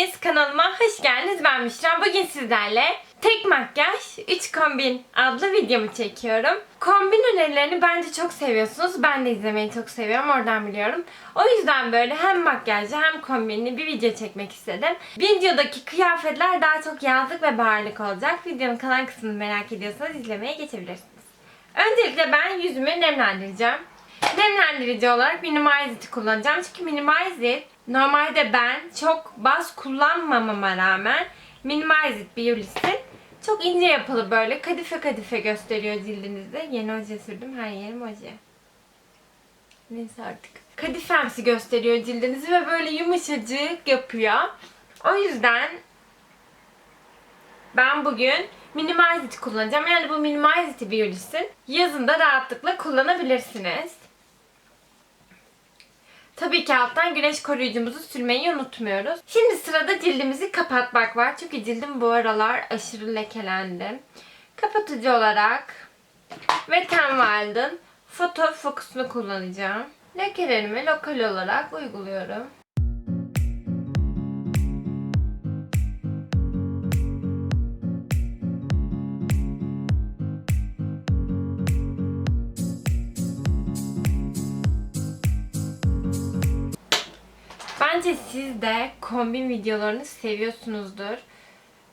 hepiniz kanalıma hoş geldiniz. Ben Müşra. Bugün sizlerle tek makyaj 3 kombin adlı videomu çekiyorum. Kombin önerilerini bence çok seviyorsunuz. Ben de izlemeyi çok seviyorum. Oradan biliyorum. O yüzden böyle hem makyajlı hem kombinli bir video çekmek istedim. Videodaki kıyafetler daha çok yazlık ve baharlık olacak. Videonun kalan kısmını merak ediyorsanız izlemeye geçebilirsiniz. Öncelikle ben yüzümü nemlendireceğim. Nemlendirici olarak Minimized'i kullanacağım. Çünkü Minimized normalde ben çok baz kullanmamama rağmen Minimized Beauty'sin. Çok ince yapılı böyle kadife kadife gösteriyor cildinizde. Yeni oje sürdüm her yerim oje. Neyse artık. Kadifemsi gösteriyor cildinizi ve böyle yumuşacık yapıyor. O yüzden ben bugün Minimized kullanacağım. Yani bu Minimized Beauty'sin. Yazında rahatlıkla kullanabilirsiniz. Tabii ki alttan güneş koruyucumuzu sürmeyi unutmuyoruz. Şimdi sırada cildimizi kapatmak var. Çünkü cildim bu aralar aşırı lekelendi. Kapatıcı olarak Wet n Wild'ın Photo Focus'unu kullanacağım. Lekelerimi lokal olarak uyguluyorum. Bence siz de kombin videolarını seviyorsunuzdur.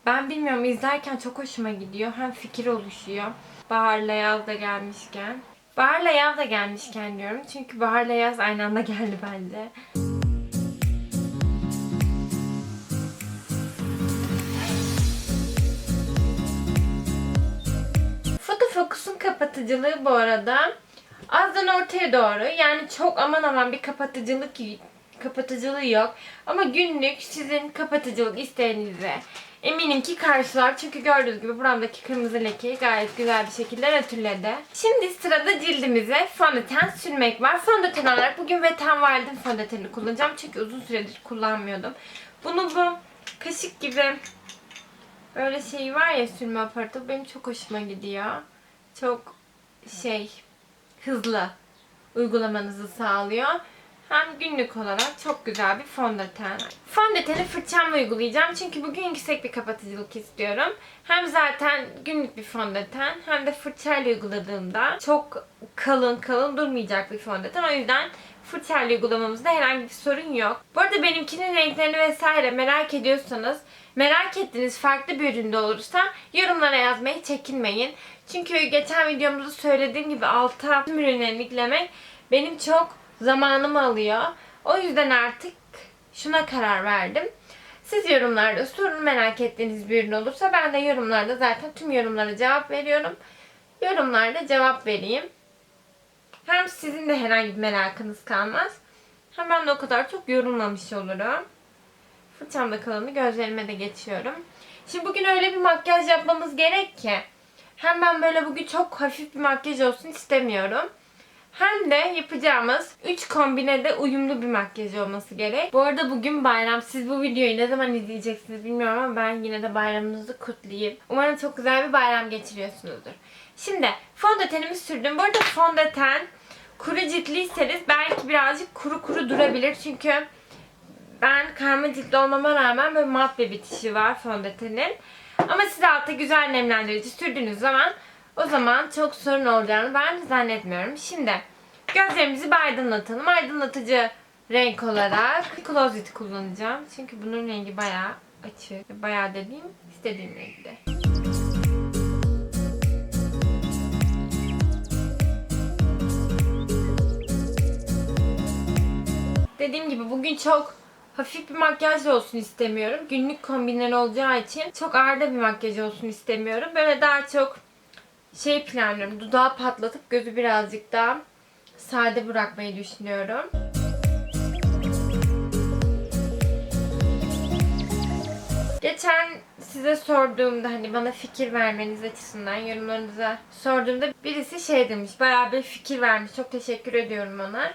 Ben bilmiyorum izlerken çok hoşuma gidiyor. Hem fikir oluşuyor. Baharla yaz da gelmişken. Baharla yaz da gelmişken diyorum. Çünkü baharla yaz aynı anda geldi bence. Foto fokusun kapatıcılığı bu arada azdan ortaya doğru. Yani çok aman aman bir kapatıcılık kapatıcılığı yok. Ama günlük sizin kapatıcılık isteğinize eminim ki karşılar. Çünkü gördüğünüz gibi buramdaki kırmızı lekeyi gayet güzel bir şekilde nötrledi. Şimdi sırada cildimize fondöten sürmek var. Fondöten olarak bugün Wet n Wild'in fondötenini kullanacağım. Çünkü uzun süredir kullanmıyordum. Bunu bu kaşık gibi böyle şey var ya sürme aparatı benim çok hoşuma gidiyor. Çok şey hızlı uygulamanızı sağlıyor. Hem günlük olarak çok güzel bir fondöten. Fondöteni fırçamla uygulayacağım çünkü bugün yüksek bir kapatıcılık istiyorum. Hem zaten günlük bir fondöten hem de fırçayla uyguladığımda çok kalın kalın durmayacak bir fondöten. O yüzden fırçayla uygulamamızda herhangi bir sorun yok. Bu arada benimkinin renklerini vesaire merak ediyorsanız merak ettiğiniz farklı bir üründe olursa yorumlara yazmayı çekinmeyin. Çünkü geçen videomuzda söylediğim gibi alta tüm ürünlerini eklemek benim çok zamanımı alıyor. O yüzden artık şuna karar verdim. Siz yorumlarda sorun merak ettiğiniz bir ürün olursa ben de yorumlarda zaten tüm yorumlara cevap veriyorum. Yorumlarda cevap vereyim. Hem sizin de herhangi bir merakınız kalmaz. Hem ben de o kadar çok yorulmamış olurum. Fırçamda kalanı gözlerime de geçiyorum. Şimdi bugün öyle bir makyaj yapmamız gerek ki. Hem ben böyle bugün çok hafif bir makyaj olsun istemiyorum. Hem de yapacağımız 3 kombine de uyumlu bir makyaj olması gerek. Bu arada bugün bayram. Siz bu videoyu ne zaman izleyeceksiniz bilmiyorum ama ben yine de bayramınızı kutlayayım. Umarım çok güzel bir bayram geçiriyorsunuzdur. Şimdi fondötenimi sürdüm. Bu arada fondöten kuru ciltliyseniz belki birazcık kuru kuru durabilir. Çünkü ben karma ciltli olmama rağmen böyle mat bir bitişi var fondötenin. Ama siz altta güzel nemlendirici sürdüğünüz zaman o zaman çok sorun olacağını ben zannetmiyorum. Şimdi gözlerimizi bir aydınlatalım. Aydınlatıcı renk olarak Closet kullanacağım. Çünkü bunun rengi bayağı açık. Bayağı dediğim istediğim renkte. Dediğim gibi bugün çok hafif bir makyaj olsun istemiyorum. Günlük kombinler olacağı için çok ağır da bir makyaj olsun istemiyorum. Böyle daha çok şey planlıyorum. Dudağı patlatıp gözü birazcık daha sade bırakmayı düşünüyorum. Geçen size sorduğumda hani bana fikir vermeniz açısından yorumlarınıza sorduğumda birisi şey demiş. Bayağı bir fikir vermiş. Çok teşekkür ediyorum ona.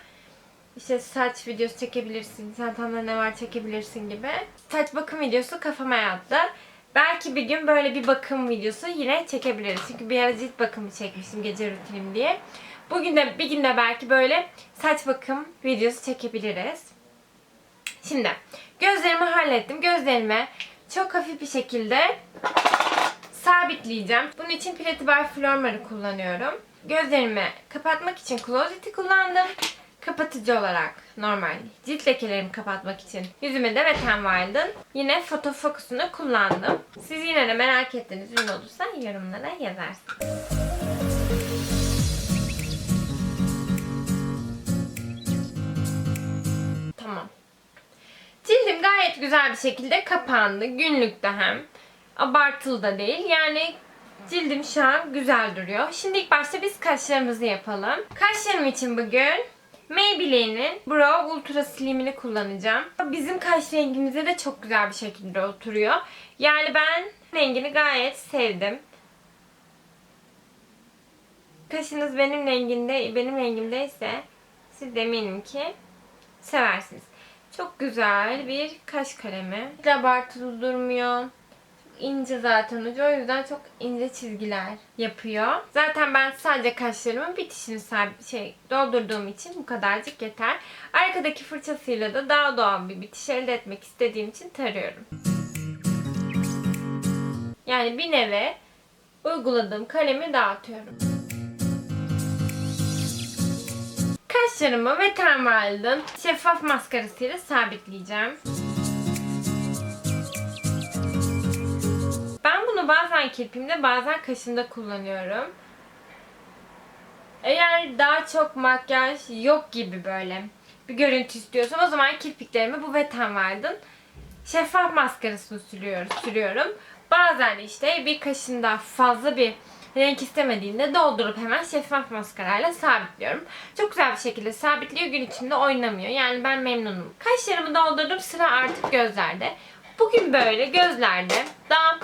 İşte saç videosu çekebilirsin, çantanda ne var çekebilirsin gibi. Saç bakım videosu kafama yattı. Belki bir gün böyle bir bakım videosu yine çekebiliriz. Çünkü bir ara cilt bakımı çekmiştim gece rutinim diye. Bugün de bir günde belki böyle saç bakım videosu çekebiliriz. Şimdi Gözlerimi hallettim. Gözlerime çok hafif bir şekilde sabitleyeceğim. Bunun için Pretty Flormar'ı kullanıyorum. Gözlerimi kapatmak için Closet'i kullandım. Kapatıcı olarak normal cilt lekelerimi kapatmak için yüzüme de Wet Wild'ın yine foto fokusunu kullandım. Siz yine de merak ettiğiniz ürün olursa yorumlara yazarsınız. Tamam. Cildim gayet güzel bir şekilde kapandı. Günlükte hem. Abartılı da değil. Yani cildim şu an güzel duruyor. Şimdi ilk başta biz kaşlarımızı yapalım. Kaşlarım için bugün Maybelline'in Brow Ultra Slim'ini kullanacağım. Bizim kaş rengimize de çok güzel bir şekilde oturuyor. Yani ben rengini gayet sevdim. Kaşınız benim renginde, benim rengimdeyse siz de eminim ki seversiniz. Çok güzel bir kaş kalemi. Hiç abartılı durmuyor. İnce zaten ucu. O yüzden çok ince çizgiler yapıyor. Zaten ben sadece kaşlarımın bitişini şey doldurduğum için bu kadarcık yeter. Arkadaki fırçasıyla da daha doğal bir bitiş elde etmek istediğim için tarıyorum. Yani bir neve uyguladığım kalemi dağıtıyorum. Kaşlarımı Wet n Wild'ın şeffaf maskarasıyla sabitleyeceğim. Ben bunu bazen kirpimde bazen kaşımda kullanıyorum. Eğer daha çok makyaj yok gibi böyle bir görüntü istiyorsam o zaman kirpiklerimi bu Wet Wild'ın şeffaf maskarasını sürüyorum. sürüyorum. Bazen işte bir kaşında fazla bir renk istemediğinde doldurup hemen şeffaf maskarayla sabitliyorum. Çok güzel bir şekilde sabitliyor. Gün içinde oynamıyor. Yani ben memnunum. Kaşlarımı doldurdum. Sıra artık gözlerde. Bugün böyle gözlerde daha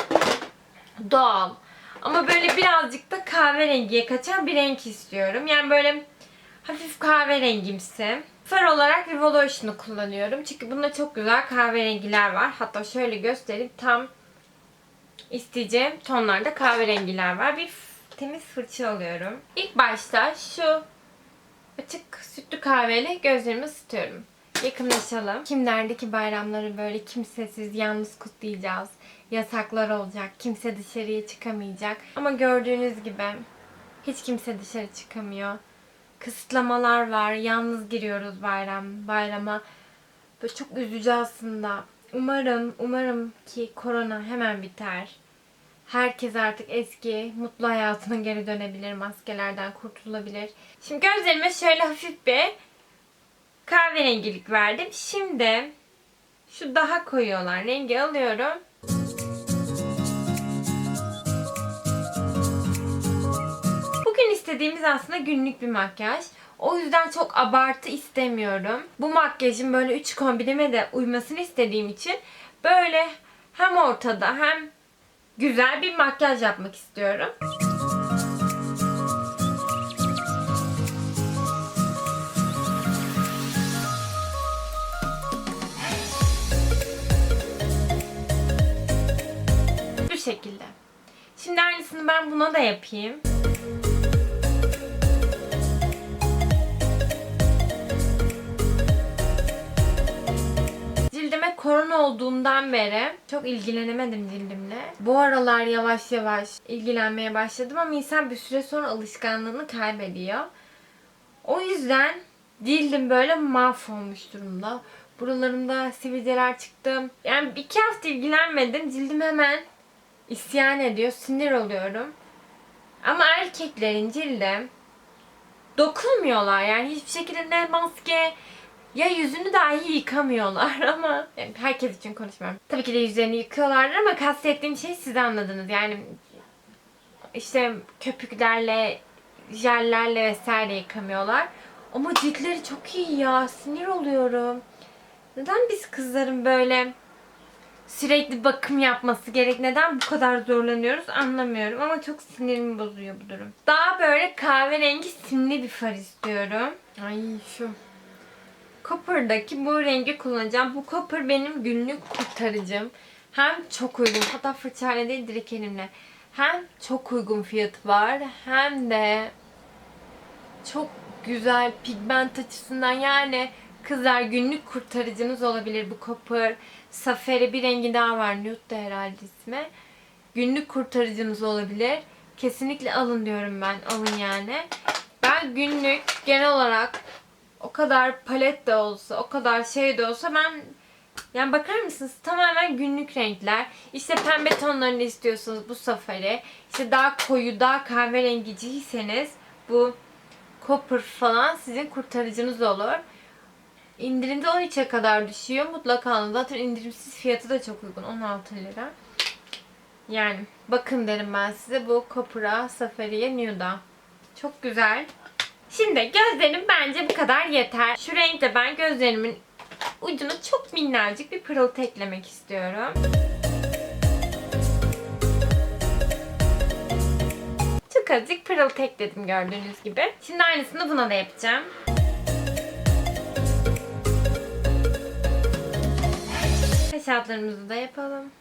doğal ama böyle birazcık da kahverengiye kaçan bir renk istiyorum. Yani böyle hafif kahverengimsi. Far olarak Revolution'u kullanıyorum. Çünkü bunda çok güzel kahverengiler var. Hatta şöyle göstereyim. Tam isteyeceğim tonlarda kahverengiler var. Bir temiz fırça alıyorum. İlk başta şu açık sütlü kahveyle gözlerimi ısıtıyorum. Yakınlaşalım. Kim derdi ki bayramları böyle kimsesiz, yalnız kutlayacağız. Yasaklar olacak. Kimse dışarıya çıkamayacak. Ama gördüğünüz gibi hiç kimse dışarı çıkamıyor. Kısıtlamalar var. Yalnız giriyoruz bayram bayrama. Böyle çok üzücü aslında. Umarım, umarım ki korona hemen biter. Herkes artık eski, mutlu hayatına geri dönebilir. Maskelerden kurtulabilir. Şimdi gözlerime şöyle hafif bir kahverengilik verdim. Şimdi şu daha koyu olan rengi alıyorum. Bugün istediğimiz aslında günlük bir makyaj. O yüzden çok abartı istemiyorum. Bu makyajın böyle üç kombinime de uymasını istediğim için böyle hem ortada hem güzel bir makyaj yapmak istiyorum. Şimdi aynısını ben buna da yapayım. Cildime korona olduğundan beri çok ilgilenemedim cildimle. Bu aralar yavaş yavaş ilgilenmeye başladım ama insan bir süre sonra alışkanlığını kaybediyor. O yüzden cildim böyle mahvolmuş durumda. Buralarımda sivilceler çıktı. Yani iki hafta ilgilenmedim. Cildim hemen isyan ediyor. Sinir oluyorum. Ama erkeklerin cildi dokunmuyorlar. Yani hiçbir şekilde ne maske ya yüzünü dahi yıkamıyorlar ama yani herkes için konuşmuyorum. Tabii ki de yüzlerini yıkıyorlardır ama kastettiğim şey siz anladınız. Yani işte köpüklerle, jellerle vesaire yıkamıyorlar. Ama ciltleri çok iyi ya. Sinir oluyorum. Neden biz kızların böyle sürekli bakım yapması gerek. Neden bu kadar zorlanıyoruz anlamıyorum ama çok sinirimi bozuyor bu durum. Daha böyle kahverengi simli bir far istiyorum. Ay şu. Copper'daki bu rengi kullanacağım. Bu Copper benim günlük kurtarıcım. Hem çok uygun. Hatta fırçayla değil direkt elimle. Hem çok uygun fiyatı var hem de çok güzel pigment açısından yani Kızlar günlük kurtarıcınız olabilir bu Copper. Safari bir rengi daha var. Nude de herhalde ismi. Günlük kurtarıcınız olabilir. Kesinlikle alın diyorum ben. Alın yani. Ben günlük genel olarak o kadar palet de olsa, o kadar şey de olsa ben yani bakar mısınız tamamen günlük renkler. İşte pembe tonlarını istiyorsanız bu safari. İşte daha koyu, daha kahverengiciyseniz bu copper falan sizin kurtarıcınız olur. İndirimde 13'e kadar düşüyor. Mutlaka alın. Zaten indirimsiz fiyatı da çok uygun. 16 lira. Yani bakın derim ben size bu Copper'a, Safari'ye, Nude'a. Çok güzel. Şimdi gözlerim bence bu kadar yeter. Şu renkte ben gözlerimin ucuna çok minnacık bir pırıltı eklemek istiyorum. Çok azıcık pırıltı ekledim gördüğünüz gibi. Şimdi aynısını buna da yapacağım. Kaş altlarımızı da yapalım.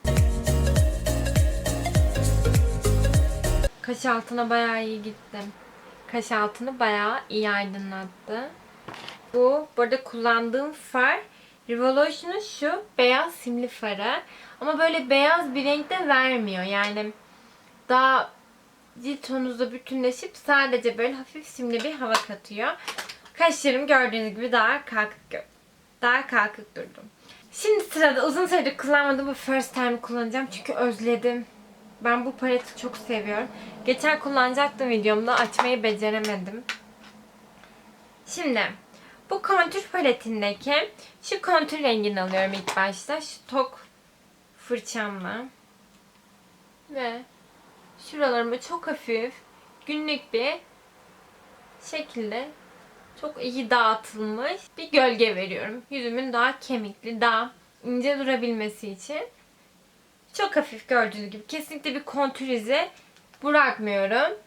Kaş altına bayağı iyi gittim. Kaş altını bayağı iyi aydınlattı. Bu burada kullandığım far Revolution'un şu beyaz simli farı. Ama böyle beyaz bir renkte vermiyor. Yani daha cilt tonunuzla bütünleşip sadece böyle hafif simli bir hava katıyor. Kaşlarım gördüğünüz gibi daha kalkık daha kalkık durdum. Şimdi sırada uzun süredir kullanmadığım bu first time kullanacağım çünkü özledim. Ben bu paleti çok seviyorum. Geçen kullanacaktım videomda açmayı beceremedim. Şimdi bu kontür paletindeki şu kontür rengini alıyorum ilk başta. Şu tok fırçamla. Ve şuralarıma çok hafif günlük bir şekilde çok iyi dağıtılmış bir gölge veriyorum. Yüzümün daha kemikli, daha ince durabilmesi için. Çok hafif gördüğünüz gibi. Kesinlikle bir kontür izi bırakmıyorum.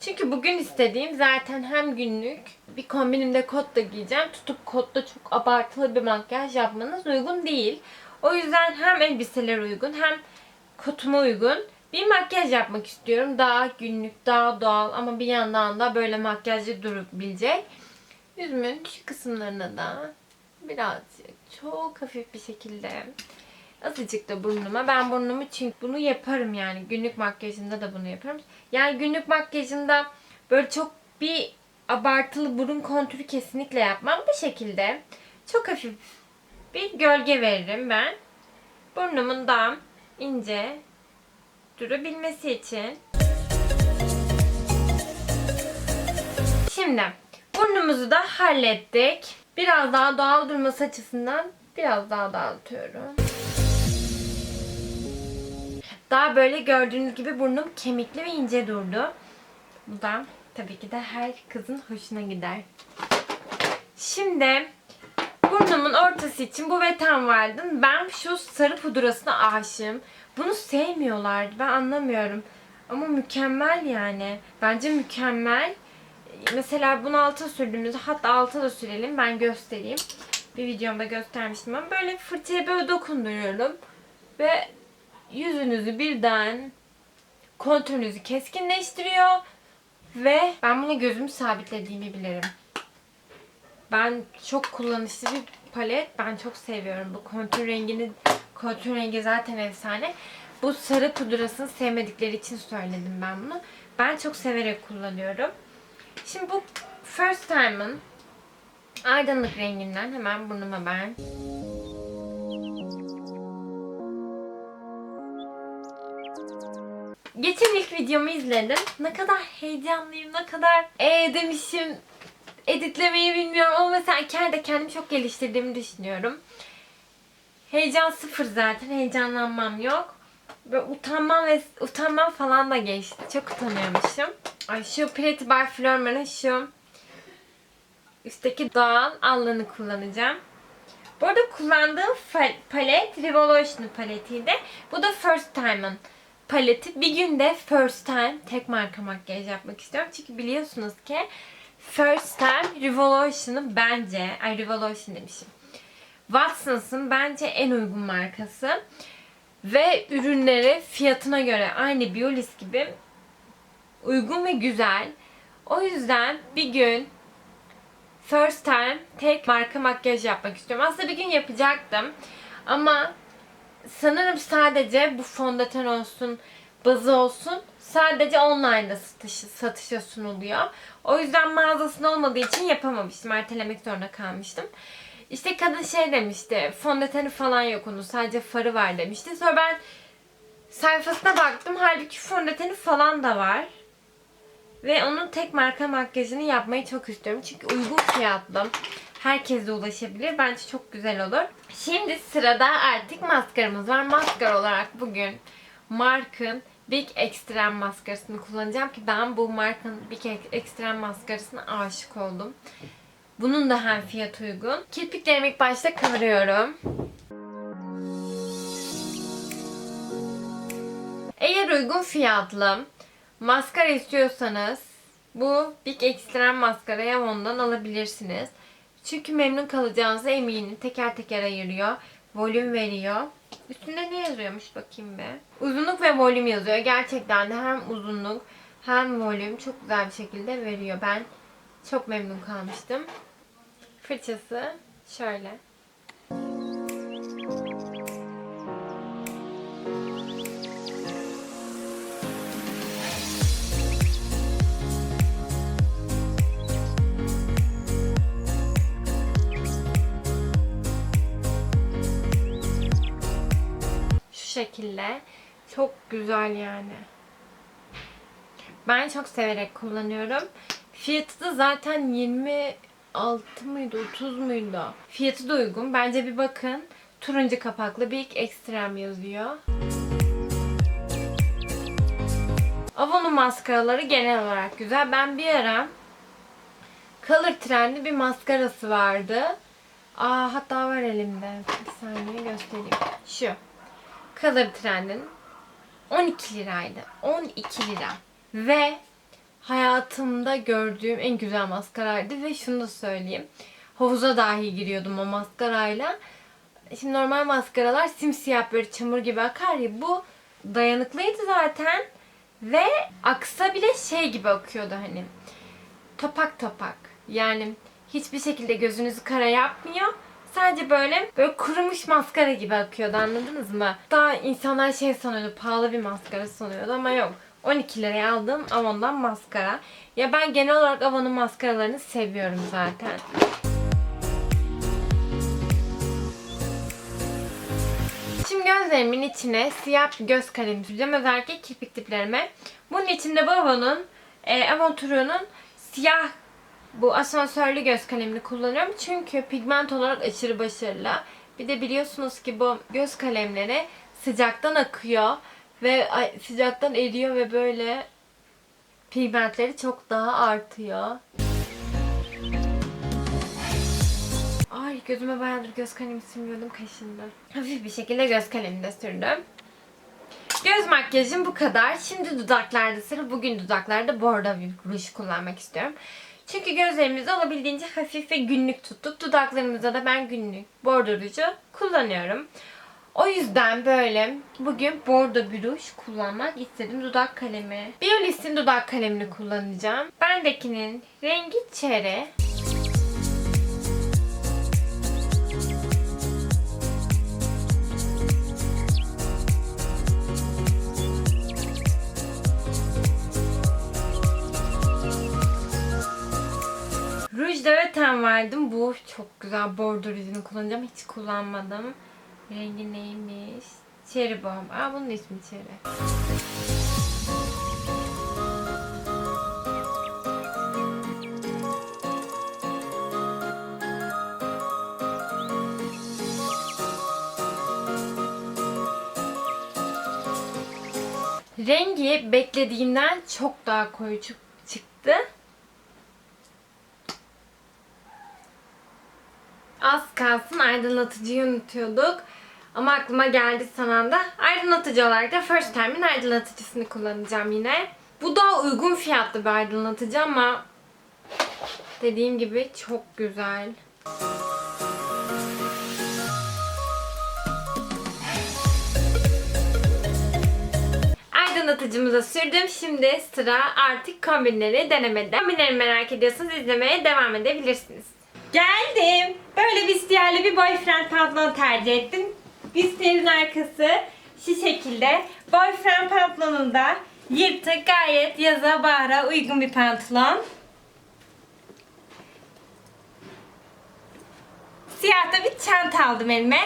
Çünkü bugün istediğim zaten hem günlük bir kombinimde kot da giyeceğim. Tutup kotta çok abartılı bir makyaj yapmanız uygun değil. O yüzden hem elbiseler uygun hem kotuma uygun bir makyaj yapmak istiyorum. Daha günlük, daha doğal ama bir yandan da böyle makyajlı durabilecek. Yüzümün şu kısımlarına da birazcık çok hafif bir şekilde azıcık da burnuma. Ben burnumu çünkü bunu yaparım yani. Günlük makyajında da bunu yaparım. Yani günlük makyajında böyle çok bir abartılı burun kontürü kesinlikle yapmam. Bu şekilde çok hafif bir gölge veririm ben. Burnumun da ince durabilmesi için. Şimdi burnumuzu da hallettik. Biraz daha doğal durması açısından biraz daha dağıtıyorum. Daha böyle gördüğünüz gibi burnum kemikli ve ince durdu. Bu da tabii ki de her kızın hoşuna gider. Şimdi burnumun ortası için bu Wet n Wild'ın ben şu sarı pudrasına aşığım. Bunu sevmiyorlar. Ben anlamıyorum. Ama mükemmel yani. Bence mükemmel. Mesela bunu alta sürdüğümüzde hatta alta da sürelim. Ben göstereyim. Bir videomda göstermiştim ama böyle fırçaya böyle dokunduruyorum. Ve yüzünüzü birden kontürünüzü keskinleştiriyor. Ve ben buna gözümü sabitlediğimi bilirim. Ben çok kullanışlı bir palet. Ben çok seviyorum. Bu kontür rengini kontür rengi zaten efsane. Bu sarı pudrasını sevmedikleri için söyledim ben bunu. Ben çok severek kullanıyorum. Şimdi bu First Time'ın aydınlık renginden hemen burnuma ben Geçen ilk videomu izledim. Ne kadar heyecanlıyım, ne kadar ee demişim. Editlemeyi bilmiyorum ama mesela kendi kendimi çok geliştirdiğimi düşünüyorum. Heyecan sıfır zaten. Heyecanlanmam yok. Ve utanmam ve utanmam falan da geçti. Çok utanıyormuşum. Ay şu Pretty by Florman'ın şu üstteki doğal allığını kullanacağım. Bu arada kullandığım palet Revolution paletiydi. Bu da First Time'ın paleti. Bir günde First Time tek marka makyaj yapmak istiyorum. Çünkü biliyorsunuz ki First Time Revolution'ın bence, ay Revolution demişim. Watsons'ın bence en uygun markası. Ve ürünleri fiyatına göre aynı Biolis gibi uygun ve güzel. O yüzden bir gün first time tek marka makyaj yapmak istiyorum. Aslında bir gün yapacaktım. Ama sanırım sadece bu fondöten olsun, bazı olsun sadece online'da satışı, satışa sunuluyor. O yüzden mağazasında olmadığı için yapamamıştım. Ertelemek zorunda kalmıştım. İşte kadın şey demişti. Fondöteni falan yok onun. Sadece farı var demişti. Sonra ben sayfasına baktım. Halbuki fondöteni falan da var. Ve onun tek marka makyajını yapmayı çok istiyorum. Çünkü uygun fiyatlı. Herkese ulaşabilir. Bence çok güzel olur. Şimdi sırada artık maskaramız var. Maskara olarak bugün Mark'ın Big Extreme maskarasını kullanacağım ki ben bu markanın Big Extreme maskarasına aşık oldum. Bunun da hem fiyat uygun. Kirpiklerimi ilk başta kıvırıyorum. Eğer uygun fiyatlı maskara istiyorsanız bu Big Extreme maskarayı Avon'dan alabilirsiniz. Çünkü memnun kalacağınıza eminim. Teker teker ayırıyor. Volüm veriyor. Üstünde ne yazıyormuş bakayım be. Uzunluk ve volüm yazıyor. Gerçekten de hem uzunluk hem volüm çok güzel bir şekilde veriyor. Ben çok memnun kalmıştım. Fırçası şöyle. Şekilde. Çok güzel yani. Ben çok severek kullanıyorum. Fiyatı da zaten 26 mıydı 30 muydu? Fiyatı da uygun. Bence bir bakın. Turuncu kapaklı Big Extreme yazıyor. Avon'un maskaraları genel olarak güzel. Ben bir ara Color Trend'li bir maskarası vardı. Aa hatta var elimde. Bir saniye göstereyim. Şu. Color Trend'in 12 liraydı. 12 lira. Ve hayatımda gördüğüm en güzel maskaraydı ve şunu da söyleyeyim. Havuza dahi giriyordum o maskarayla. Şimdi normal maskaralar simsiyah böyle çamur gibi akar ya. Bu dayanıklıydı zaten. Ve aksa bile şey gibi akıyordu hani. Topak topak. Yani hiçbir şekilde gözünüzü kara yapmıyor. Sadece böyle böyle kurumuş maskara gibi akıyordu anladınız mı? Daha insanlar şey sanıyordu pahalı bir maskara sanıyordu ama yok. 12 liraya aldığım Avon'dan maskara. Ya ben genel olarak Avon'un maskaralarını seviyorum zaten. Şimdi gözlerimin içine siyah bir göz kalemi süreceğim. Özellikle kirpik diplerime. Bunun içinde bu Avon'un e, Avon True'nun siyah bu asansörlü göz kalemini kullanıyorum. Çünkü pigment olarak aşırı başarılı. Bir de biliyorsunuz ki bu göz kalemleri sıcaktan akıyor ve sıcaktan eriyor ve böyle pigmentleri çok daha artıyor. Ay gözüme bayağıdır göz kalemi sürmüyordum kaşındı. Hafif bir şekilde göz kalemini de sürdüm. Göz makyajım bu kadar. Şimdi dudaklarda sıra. Bugün dudaklarda bordo bir ruj kullanmak istiyorum. Çünkü gözlerimizi olabildiğince hafif ve günlük tuttuk. Dudaklarımızda da ben günlük bordo ruju kullanıyorum. O yüzden böyle bugün bordo bir ruj kullanmak istedim. Dudak kalemi. Biolis'in dudak kalemini kullanacağım. Bendekinin rengi çere. Öten verdim. Bu çok güzel bordo rujunu kullanacağım. Hiç kullanmadım. Rengi neymiş? Cherry Bomb. Aa bunun ismi Cherry. Rengi beklediğimden çok daha koyu çı- çıktı. Kalsın aydınlatıcıyı unutuyorduk. Ama aklıma geldi son anda. Aydınlatıcı olarak da First Time'in aydınlatıcısını kullanacağım yine. Bu da uygun fiyatlı bir aydınlatıcı ama dediğim gibi çok güzel. Aydınlatıcımıza sürdüm. Şimdi sıra artık kombinleri denemede. Kombinleri merak ediyorsanız izlemeye devam edebilirsiniz. Geldim. Böyle vistiyerli bir boyfriend pantolon tercih ettim. Vistiyerin arkası şu şekilde. Boyfriend pantolonunda yırtık gayet yaza bahara uygun bir pantolon. Siyah da bir çanta aldım elime.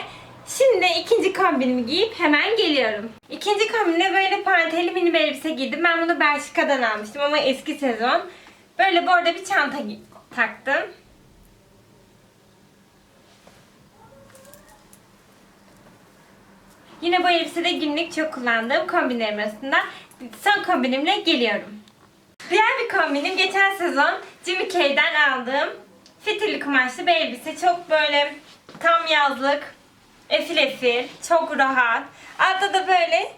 Şimdi ikinci kombinimi giyip hemen geliyorum. İkinci kombinimde böyle panteli mini bir elbise giydim. Ben bunu Belçika'dan almıştım ama eski sezon. Böyle bordo bir çanta taktım. Yine bu elbisede günlük çok kullandığım kombinlerim arasında son kombinimle geliyorum. Diğer bir kombinim geçen sezon Jimmy K'den aldığım fitilli kumaşlı bir elbise. Çok böyle tam yazlık, efil efil, çok rahat. Altta da böyle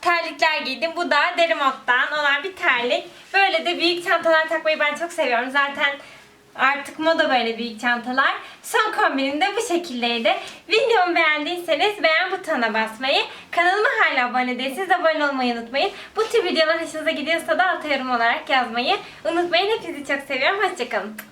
terlikler giydim. Bu da Derimot'tan olan bir terlik. Böyle de büyük çantalar takmayı ben çok seviyorum. Zaten artık moda böyle büyük çantalar. Son kombinim de bu şekildeydi. Videomu beğendiyseniz beğen butonuna basmayı, kanalıma hala abone değilseniz abone olmayı unutmayın. Bu tür videolar hoşunuza gidiyorsa da alta yorum olarak yazmayı unutmayın. Hepinizi çok seviyorum. Hoşçakalın.